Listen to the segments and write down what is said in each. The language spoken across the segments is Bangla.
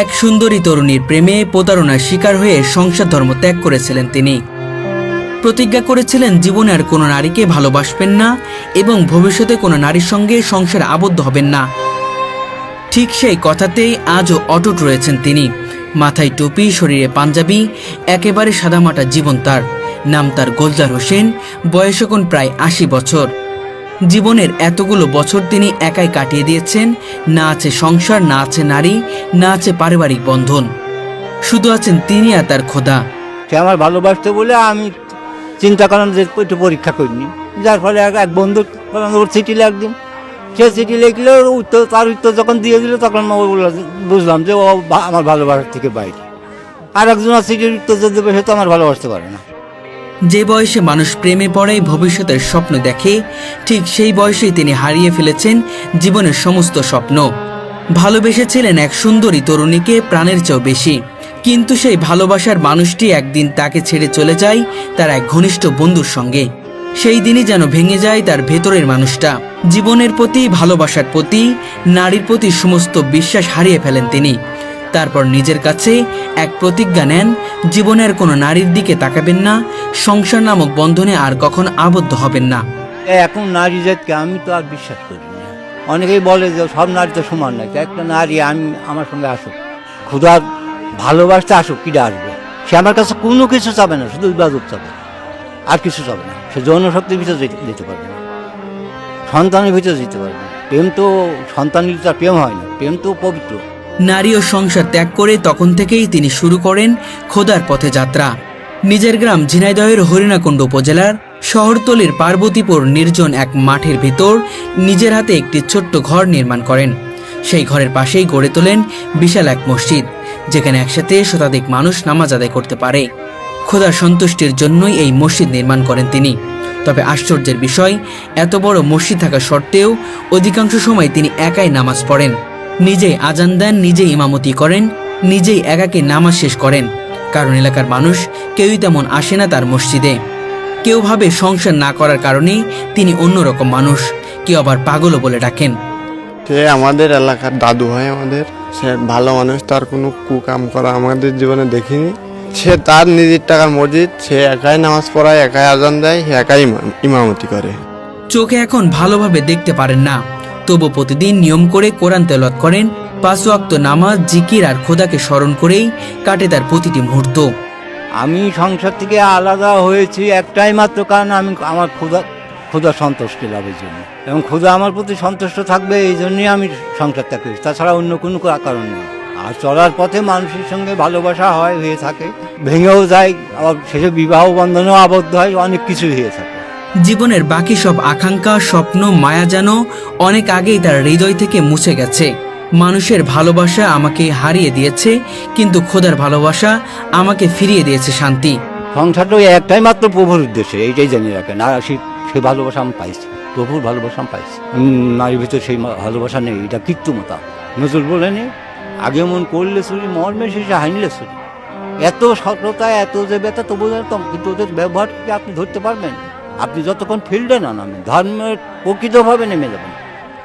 এক সুন্দরী তরুণীর প্রেমে প্রতারণার শিকার হয়ে সংসার ধর্ম ত্যাগ করেছিলেন তিনি। প্রতিজ্ঞা করেছিলেন জীবনে আর কোনো নারীকে ভালোবাসবেন না এবং ভবিষ্যতে কোনো নারীর সঙ্গে সংসার আবদ্ধ হবেন না। ঠিক সেই কথাতেই আজও অটুট রয়েছেন তিনি। মাথায় টুপি, শরীরে পাঞ্জাবি, একেবারে সাদামাটা জীবন তার। নাম তার গোলজার হোসেন, বয়স এখন প্রায় আশি বছর। জীবনের এতগুলো বছর তিনি একাই কাটিয়ে দিয়েছেন। না আছে সংসার, না আছে নারী, না আছে পারিবারিক বন্ধন। শুধু আছেন তিনি আর তার খোদা। সে আমার ভালোবাসতে বলে আমি চিন্তা করলাম যে একটু পরীক্ষা করিনি। যার ফলে এক বন্ধু ওর চিঠি লাগদিন সে চিঠি লিখলে, উত্তর তার উত্তর যখন দিয়ে দিল, তখন বুঝলাম যে ও আমার ভালোবাসার থেকে বাইরে। আর একজন চিঠির উত্তর যে দেবে, সে তো আমার ভালোবাসতে পারে না। যে বয়সে মানুষ প্রেমে পড়ে, ভবিষ্যতের স্বপ্ন দেখে, ঠিক সেই বয়সেই তিনি হারিয়ে ফেলেছেন জীবনের সমস্ত স্বপ্ন। ভালোবেসেছিলেন এক সুন্দরী তরুণীকে প্রাণের চেয়েও বেশি। কিন্তু সেই ভালোবাসার মানুষটি একদিন তাকে ছেড়ে চলে যায় তার এক ঘনিষ্ঠ বন্ধুর সঙ্গে। সেই দিনই যেন ভেঙে যায় তার ভেতরের মানুষটা। জীবনের প্রতি, ভালোবাসার প্রতি, নারীর প্রতি সমস্ত বিশ্বাস হারিয়ে ফেলেন তিনি। তারপর নিজের কাছে এক প্রতিজ্ঞা নেন, জীবনের কোনো নারীর দিকে তাকাবেন না, সংসার নামক বন্ধনে আর কখন আবদ্ধ হবেন না। এখন নারী জাতকে আমি তো আর বিশ্বাস করি না। অনেকেই বলে যে সব নারী তো সমান নয় একটা নারী আমি, আমার সঙ্গে আসুক। ক্ষুধার ভালোবাসতে আসুক কিটা আসবে? সে আমার কাছে কোনো কিছু চাবে না, শুধু ইবাদত চাবে। আর কিছু চাবে না। সে যৌন শক্তির ভিতরে যেতে পারবে না। সন্তানের ভিতরে যেতে পারবে না। প্রেম তো সন্তানের তার প্রেম হয় না। প্রেম তো পবিত্র। নারী ও সংসার ত্যাগ করে তখন থেকেই তিনি শুরু করেন খোদার পথে যাত্রা। নিজের গ্রাম ঝিনাইদহের হরিণাকুণ্ড উপজেলার শহরতলির পার্বতীপুর নির্জন এক মাঠের ভিতর নিজের হাতে একটি ছোট্ট ঘর নির্মাণ করেন। সেই ঘরের পাশেই গড়ে তোলেন বিশাল এক মসজিদ, যেখানে একসাথে শতাধিক মানুষ নামাজ আদায় করতে পারে। খোদার সন্তুষ্টির জন্যই এই মসজিদ নির্মাণ করেন তিনি। তবে আশ্চর্যের বিষয়, এত বড় মসজিদ থাকা সত্ত্বেও অধিকাংশ সময় তিনি একাই নামাজ পড়েন। নিজেই আজান দেন নিজেই ইমামতি করেন নিজেই একাকে নামাজ শেষ করেন। কারণ এলাকার মানুষ কেউই তেমন আসে না তার মসজিদে। কেউ ভাবে সংসার না করার কারণেই তিনি অন্যরকম মানুষ কেউ আবার পাগলও বলে ডাকেন। সে আমাদের এলাকার দাদু হয় আমাদের সে ভালো মানুষ তার কোনো কুকাম করা আমাদের জীবনে দেখিনি। সে তার নিজের টাকার মসজিদ সে একাই নামাজ পড়ায় একাই আজান দেয় একাই ইমামতি করে। চোখে এখন ভালোভাবে দেখতে পারেন না। তবু প্রতিদিন নিয়ম করে কোরআন তেলত করেন, পাঁচ ওয়াক্ত নামাজ, জিকির আর খোদাকে স্মরণ করেই কাটে তার প্রতিটি মুহূর্ত। আমি সংসার থেকে আলাদা হয়েছি একটাই মাত্র কারণ আমি আমার খোদা খোদা সন্তুষ্টি লাভের জন্য। এবং খোদা আমার প্রতি সন্তুষ্ট থাকবে, এই জন্যই আমি সংসার ত্যাগ করেছি। তাছাড়া অন্য কোনো কারণ নেই। আর চলার পথে মানুষের সঙ্গে ভালোবাসা হয়, হয়ে থাকে। ভেঙেও যায়, আবার শেষে বিবাহ বন্ধনেও আবদ্ধ হয়, অনেক কিছু হয়ে থাকে। জীবনের বাকি সব আকাঙ্ক্ষা, স্বপ্ন, মায়া যেন অনেক আগেই তার হৃদয় থেকে মুছে গেছে। মানুষের ভালোবাসা আমাকে হারিয়ে দিয়েছে, কিন্তু খোদার ভালোবাসা আমাকে ফিরিয়ে দিয়েছে শান্তি। সংসারটা একটাই মাত্র প্রভুর উদ্দেশ্যে, এইটাই জানি রাখেন। আর সেই ভালোবাসা আমি পাইছি, প্রভুর ভালোবাসা আমি পাইছি। নারীর ভিতরে সেই ভালোবাসা নেই, এটা কৃত্রিমতা নজর বলেনি, আগে মন করলে চুরি মর্মে শেষে হাইনলে শুনি এত সততা, এত যে ব্যথা তবু জানতাম কিন্তু ওদের ব্যবহার কি আপনি ধরতে পারবেন? আপনি যতক্ষণ ফিল্ডে না নামেন ধর্মের প্রকৃতভাবে নেমে যাবেন।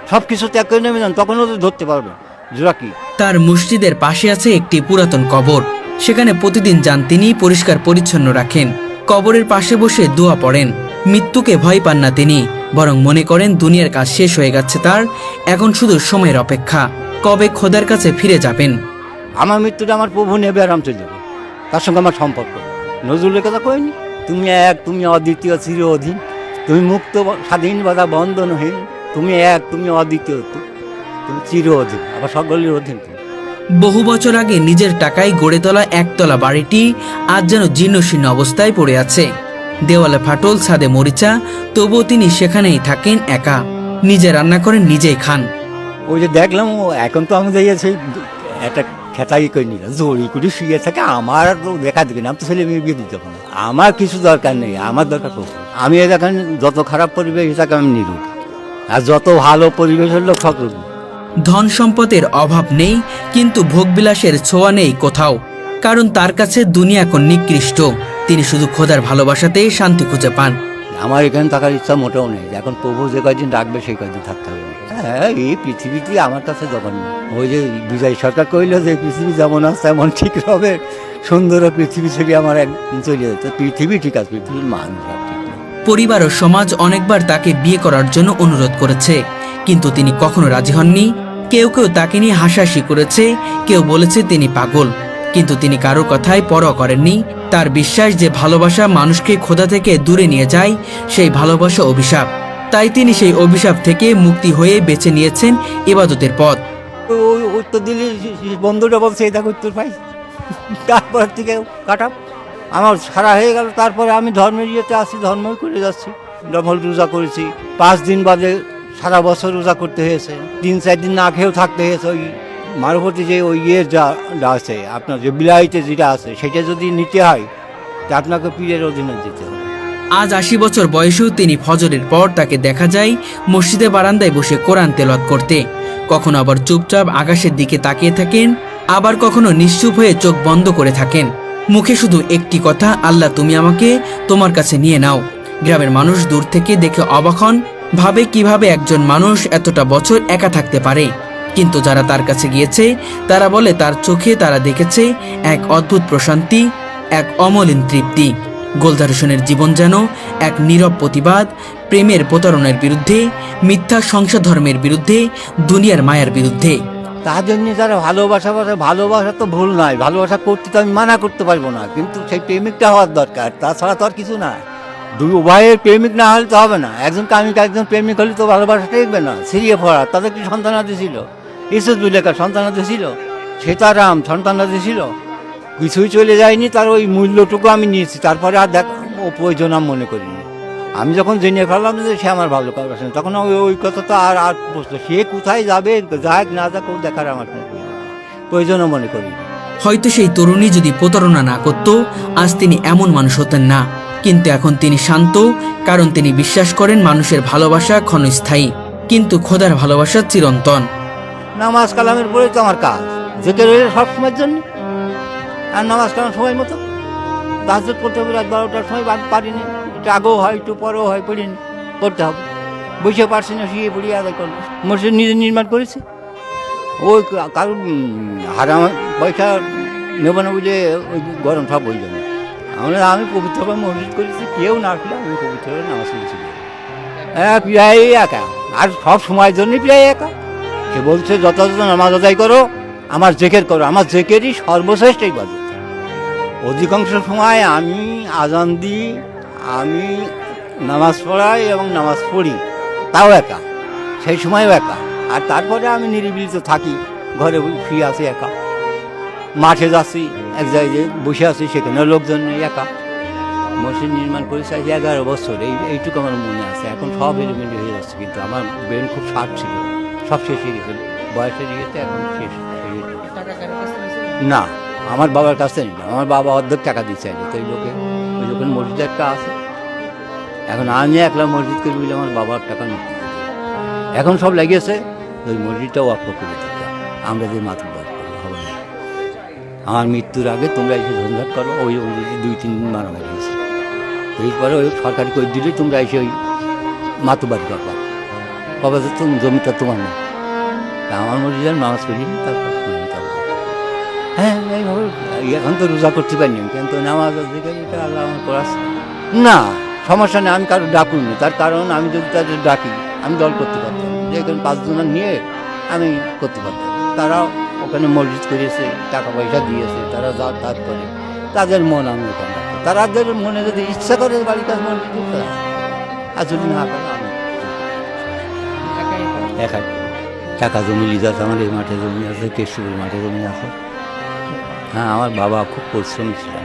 সব কিছু ত্যাগ করে নেমে যান তখন ওদের ধরতে পারবেন। জোড়া কি তার মসজিদের পাশে আছে একটি পুরাতন কবর। সেখানে প্রতিদিন যান তিনি পরিষ্কার পরিচ্ছন্ন রাখেন। কবরের পাশে বসে দোয়া পড়েন। মৃত্যুকে ভয় পান না তিনি বরং মনে করেন দুনিয়ার কাজ শেষ হয়ে গেছে তার এখন শুধু সময়ের অপেক্ষা। কবে খোদার কাছে ফিরে যাবেন? আমার মৃত্যুটা আমার প্রভু নেবে আর আমি চলে যাব। তার সঙ্গে আমার সম্পর্ক। নজরুলের কথা কইনি? তুমি এক তুমি অদ্বিতীয় চির অধীন। তুমি মুক্ত স্বাধীন বাধা বন্ধনহীন। তুমি এক তুমি অদ্বিতীয় তুমি চির অধীন। আবার সকলের অধীন তুমি। বহু বছর আগে নিজের টাকায় গড়ে তোলা একতলা বাড়িটি আজ যেন জীর্ণশীর্ণ অবস্থায় পড়ে আছে। দেওয়ালে ফাটল ছাদে মরিচা তবুও তিনি সেখানেই থাকেন একা। নিজে রান্না করেন নিজেই খান। ওই যে দেখলাম ও এখন তো আমি সেই একটা খেতাই করে নিলাম জড়ি করে শুয়ে থাকে, আমার আর দেখা না। আমি তো ছেলে মেয়ে বিয়ে দিতে পারব না। আমার কিছু দরকার নেই, আমার দরকার প্রভু আমি দেখেন, যত খারাপ পরিবেশ থাকে আমি নিরোগ আর যত ভালো পরিবেশ হলো সব ধন সম্পদের অভাব নেই, কিন্তু ভোগবিলাসের ছোঁয়া নেই কোথাও। কারণ তার কাছে দুনিয়া এখন নিকৃষ্ট। তিনি শুধু খোদার ভালোবাসাতেই শান্তি খুঁজে পান। আমার এখানে থাকার ইচ্ছা মোটেও নেই। এখন প্রভু যে কয়দিন ডাকবে, সেই কয়দিন থাকতে হবে। হ্যাঁ এই পৃথিবীটি আমার কাছে জঘন্য। ওই যে বিজয় সরকার কইল যে, পৃথিবী যেমন আছে, তেমন ঠিক হবে সুন্দর পৃথিবী ছেড়ে আমার একদিন চলে যেত পৃথিবী ঠিক আছে, পৃথিবীর মানুষ আর ঠিক না পরিবার ও সমাজ অনেকবার তাকে বিয়ে করার জন্য অনুরোধ করেছে। কিন্তু তিনি কখনো রাজি হননি। কেউ কেউ তাকে নিয়ে হাসাহাসি করেছে। কেউ বলেছে তিনি পাগল। কিন্তু তিনি কারও কথায় পরোয়া করেননি। তার বিশ্বাস যে ভালোবাসা মানুষকে খোদা থেকে দূরে নিয়ে যায়, সেই ভালোবাসা অভিশাপ। তাই তিনি সেই অভিশাপ থেকে মুক্তি হয়ে বেছে নিয়েছেন ইবাদতের পথ। উত্তর দিলে, বন্ধুটা বলছে এটা উত্তর পাই তারপর থেকে কাটাম আমার সারা হয়ে গেল, তারপরে আমি ধর্মের ইয়েতে আসি, ধর্মই করে যাচ্ছি। ডবল রোজা করেছি। পাঁচ দিন বাদে সারা বছর রোজা করতে হয়েছে। তিন, চার দিন না খেয়েও থাকতে হয়েছে ওই মারুপতি যে ওই ইয়ের যা আছে, আপনার যে বিলাইতে যেটা আছে, সেটা যদি নিতে হয়, তা আপনাকে পীরের অধীনে দিতে হবে। আজ আশি বছর বয়সেও তিনি ফজরের পর তাকে দেখা যায় মসজিদে বারান্দায় বসে কোরআন তেলত করতে। কখনো আবার চুপচাপ আকাশের দিকে তাকিয়ে থাকেন, আবার কখনো নিশ্চুপ হয়ে চোখ বন্ধ করে থাকেন। মুখে শুধু একটি কথা, আল্লাহ, তুমি আমাকে তোমার কাছে নিয়ে নাও। গ্রামের মানুষ দূর থেকে দেখে অবাক ভাবে কীভাবে একজন মানুষ এতটা বছর একা থাকতে পারে। কিন্তু যারা তার কাছে গিয়েছে, তারা বলে তার চোখে তারা দেখেছে এক অদ্ভুত প্রশান্তি, এক অমলিন তৃপ্তি। গোলদার হোসেনের জীবন যেন এক নীরব প্রতিবাদ, প্রেমের প্রতারণার বিরুদ্ধে, মিথ্যা সংসার ধর্মের বিরুদ্ধে, দুনিয়ার মায়ার বিরুদ্ধে। তার জন্য যারা ভালোবাসা বলে, ভালোবাসা তো ভুল নয়। ভালোবাসা করতে তো আমি মানা করতে পারব না। কিন্তু সেই প্রেমিকটা হওয়ার দরকার, তাছাড়া তো আর কিছু না। দুই উভয়ের প্রেমিক না হলে তো হবে না। একজন কামিক একজন প্রেমিক হলে তো ভালোবাসা টেকবে না সিরিয়ে পড়া। তাদের কি সন্তানাদি ছিল? ইসুদ্দুলেখা সন্তানাদি ছিল সীতারাম সন্তানাদি ছিল। কিছুই চলে যায়নি, তার ওই মূল্যটুকু আমি নিয়েছি, তারপরে আর দেখ, ও প্রয়োজন আমি মনে করিনি। আমি যখন জেনে ফেললাম যে সে আমার ভালো কাজ তখন ওই ওই তো আর আর প্রশ্ন, সে কোথায় যাবে, যাক না যাক, ও দেখার আমার প্রয়োজনও মনে করি হয়তো সেই তরুণী যদি প্রতারণা না করত, আজ তিনি এমন মানুষ হতেন না। কিন্তু এখন তিনি শান্ত, কারণ তিনি বিশ্বাস করেন মানুষের ভালোবাসা ক্ষণস্থায়ী। কিন্তু খোদার ভালোবাসা চিরন্তন। নামাজ কালামের পরে তো আমার কাজ। যেতে রইলে সব সময়ের জন্য। আর নামাজ কালাম সময় মতো। তাহাজত করতে হবে রাত বারোটার সময় পারিনি একটু আগেও হয় একটু পরেও হয় পড়িনি করতে হবে। বসে পারছি না শুয়ে পড়ি আদায় করল মসজিদ নিজে নির্মাণ করেছে। ওই কা- কারণ উম, হারাম পয়সা নেব না বুঝে ওই গরম সব বই যাবে। আমরা আমি পবিত্রভাবে মসজিদ করেছি। কেউ না আসলে আমি পবিত্রভাবে নামাজ পড়েছি। হ্যাঁ প্রায় একা। আর সব সময়ের জন্যই প্রায় একা। সে বলছে, যথাযথ নামাজ আদায় করো, আমার জেকের করো। আমার জেকেরই সর্বশ্রেষ্ঠ ইবাদত। অধিকাংশ সময় আমি আজান দিই, আমি নামাজ পড়াই এবং নামাজ পড়ি। তাও একা, সেই সময়ও একা। আর তারপরে আমি নিরিবিলিত থাকি, ঘরে শুয়ে আছি একা। মাঠে যাচ্ছি, এক জায়গায় বসে আছি সেখানে লোকজন নেই, একা। মসজিদ নির্মাণ করেছে আজ এগারো বছর, এই এইটুকু আমার মনে আছে। এখন সব এলিমেন্ট হয়ে যাচ্ছে, কিন্তু আমার ব্রেন খুব শার্প ছিল। সব শেষ হয়ে গেছে। বয়সের ইয়েতে এখন শেষ হয়ে গেছে। না আমার বাবার কাছে নেই। আমার বাবা অর্ধেক টাকা দিচ্ছে আগে তো ওই লোকে ওই লোকের মসজিদ একটা আছে। এখন আমি একলা মসজিদ করে বুঝলে আমার বাবার টাকা নেই। এখন সব লেগেছে ওই মসজিদটাও অক্ষ করে দিতে আমরা যে মাত্র হবে না। আমার মৃত্যুর আগে তোমরা এসে ঝঞ্ঝাট করো ওই দুই তিন দিন মারা গেছে এরপরে ওই সরকারি করে দিলে তোমরা এসে ওই মাতুবাড়ি করবা। বাবা যে তুমি জমিটা তোমার না। আমার মসজিদের নামাজ পড়ি তারপর হ্যাঁ এইভাবে এখন তো রোজা করতে পারিনি কিন্তু নামাজ এটা আল্লাহ আমার করাচ্ছে না সমস্যা নেই আমি কারও ডাকুনি। তার কারণ আমি যদি তাদের ডাকি আমি দল করতে পারতাম যে এখানে পাঁচজনের নিয়ে আমি করতে পারতাম। তারাও ওখানে মসজিদ করেছে টাকা পয়সা দিয়েছে তারা যাতায়াত করে তাদের মন আমি ওখানে। তাদের মনে যদি ইচ্ছা করে বাড়ির কাছে মসজিদ আর যদি না করে আমি একাই টাকা জমি লিজ আছে আমার এই মাঠে জমি আছে কেশুরের মাঠে জমি আছে। হ্যাঁ আমার বাবা খুব পরিশ্রমী ছিলেন।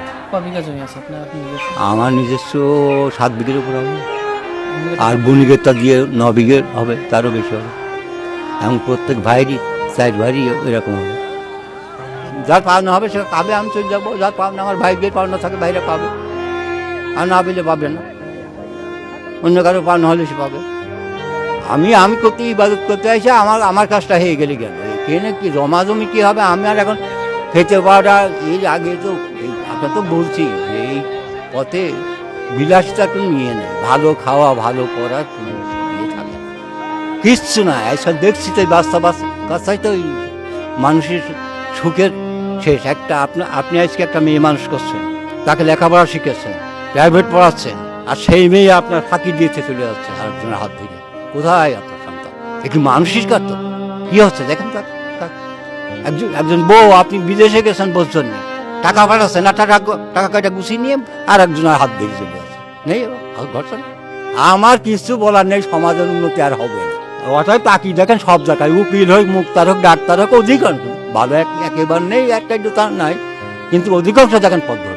নিজস্ব? আমার নিজস্ব সাত বিঘের উপর হবে। আর বণিকেরটা দিয়ে ন বিঘের হবে তারও বেশি হবে। এবং প্রত্যেক ভাইয়েরই চার ভাইয়েরই এরকম হবে। যার পাওনা হবে সে পাবে আমি চলে যাব। যার পাওনা আমার ভাইদের পাওনা থাকে ভাইরা পাবে। আর না পেলে পাবে না। অন্য কারও পাওনা হলে সে পাবে। আমি আমি করতে ইবাদত করতে আসে, আমার আমার কাজটা হয়ে গেলে গেল এখানে কি জমা জমি কি হবে? আমি আর এখন খেতে পাওয়াটা এর আগে তো আপনার তো বলছি, যে এই পথে বিলাসিতা কোনো নিয়ে নেই। ভালো খাওয়া, ভালো করা, কোনো ইয়ে থাকে। কিচ্ছু না এইসব দেখছি তো বাচ্চা কাছাই তো মানুষের সুখের শেষ। একটা আপনি আপনি আজকে একটা মেয়ে মানুষ করছেন, তাকে লেখাপড়া শিখেছেন প্রাইভেট পড়াচ্ছেন, আর সেই মেয়ে আপনার ফাঁকি দিয়েছে চলে যাচ্ছে আরেকজনের হাত ধরে। কোথায় আপনার সন্তান? একটু মানসিক তো। কি হচ্ছে? দেখেন একজন একজন বউ, আপনি বিদেশে গেছেন বলছেন। টাকা পাঠাচ্ছেন না, টাকা টাকা কয়টা গুছিয়ে নিয়ে আর একজনের হাত ধরে চলে যাচ্ছে নেই ঘরছেন আমার কিছু বলার নেই, সমাজের উন্নতি আর হবে না। অতএব তাকি দেখেন, সব জায়গায় উকিল হোক মুক্তার হোক, ডাক্তার হোক, অধিকাংশ। ভালো এক, একেবারে নেই একটা দুটো নাই। কিন্তু অধিকাংশ দেখেন পদ্ধতি